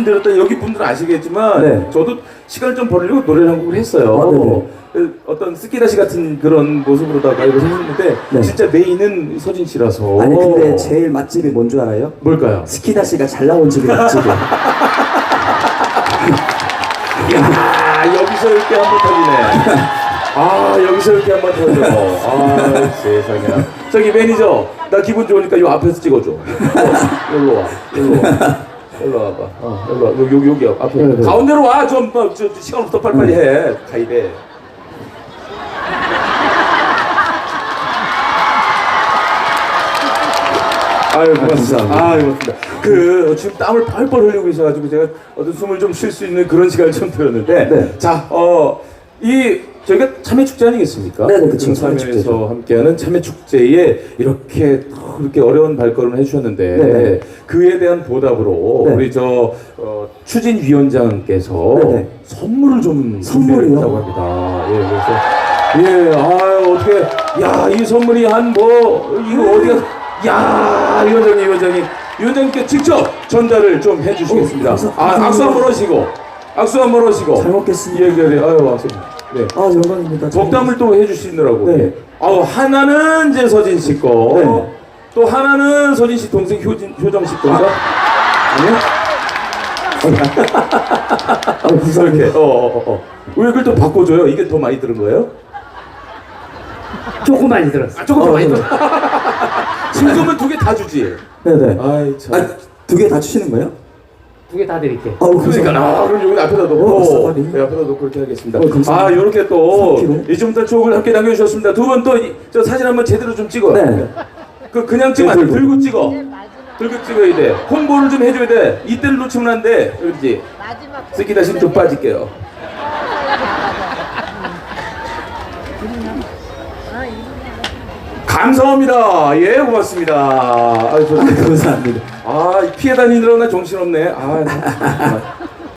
말씀드렸던 여기 분들은 아시겠지만 네. 저도 시간을 좀 벌려고 노래를 한 곡을 했어요. 아. 그 어떤 스키다시 같은 그런 모습으로다가 이걸 했는데 네. 진짜 메인은 서진 씨라서 아니 근데 제일 맛집이 뭔 줄 알아요? 뭘까요? 스키다 씨가 잘 나온 집이 맛집이야. 아 여기서 이렇게 한 번 터지네. 아 여기서 이렇게 한 번 터져. 아 세상에. 저기 매니저 나 기분 좋으니까 요 앞에서 찍어줘. 어, 여기로 와. 여기로 와. 여기로 와봐. 어, 여기로 와. 여기 여기 여기 앞에. 네, 네. 가운데로 와. 좀 어, 저, 저 시간 없어 빨리빨리 해. 가야 돼. 아유 고맙습니다. 아유 고맙습니다. 그 지금 땀을 펄펄 흘리고 계셔가지고 제가 어떤 숨을 좀 쉴 수 있는 그런 시간을 좀 드렸는데 네. 자어이 저희가 참외 축제 아니겠습니까? 네 네, 그쵸. 참외 참외에서. 함께하는 참외 축제에 이렇게 또 이렇게 어려운 발걸음을 해주셨는데 네네. 그에 대한 보답으로 네. 우리 저 어, 추진 위원장께서 네 네. 선물을 좀 선물이요? 준비했다고 합니다. 예, 그래서 예, 아 어떻게 야 이 선물이 한 뭐 이거 어디가 야 위원장님 위원장님 위원장님께 직접 전달을 좀 해주시겠습니다. 어, 감사- 아 악수 한번 하시고 악수 한번 하시고 잘 먹겠습니다. 예, 그래 아유 악수. 네. 아 영광입니다. 덕담을 또 해주시느라고. 네. 예. 아우 하나는 이제 서진 씨 거. 네. 또 하나는 서진 씨 동생 효진 효정 씨 건가? 아니요? 아 이렇게. 어, 어, 어, 어. 왜 그걸 또 바꿔줘요? 이게 더 많이 들은 거예요? 조금 많이 들었어. 아, 조금 더 어, 많이 네. 들어. 지금은 두 개 다 주지. 네네. 아이 참. 아 두 개 다 주시는 거예요? 두 개 다 드릴게. 아 그러니까 아, 그럼 여기 앞에다 놓고 어, 사발이. 네, 앞에다 놓고 그렇게 하겠습니다. 어, 감사합니다. 아 이렇게 또 3kg? 이쯤부터 추억을 함께 남겨주셨습니다. 두 분 또 저 사진 한번 제대로 좀 찍어. 네. 그 그냥 찍으면 안 돼. 들고. 들고 찍어. 들고 찍어야 돼. 홍보를 좀 해줘야 돼. 이때를 놓치면 안 돼. 그렇지. 마지막 쓰기 다시 좀 빠질게요. 감사합니다. 예, 고맙습니다. 아, 저, 감사합니다. 아, 피해 다니느라 나 정신없네. 아, 나 정말.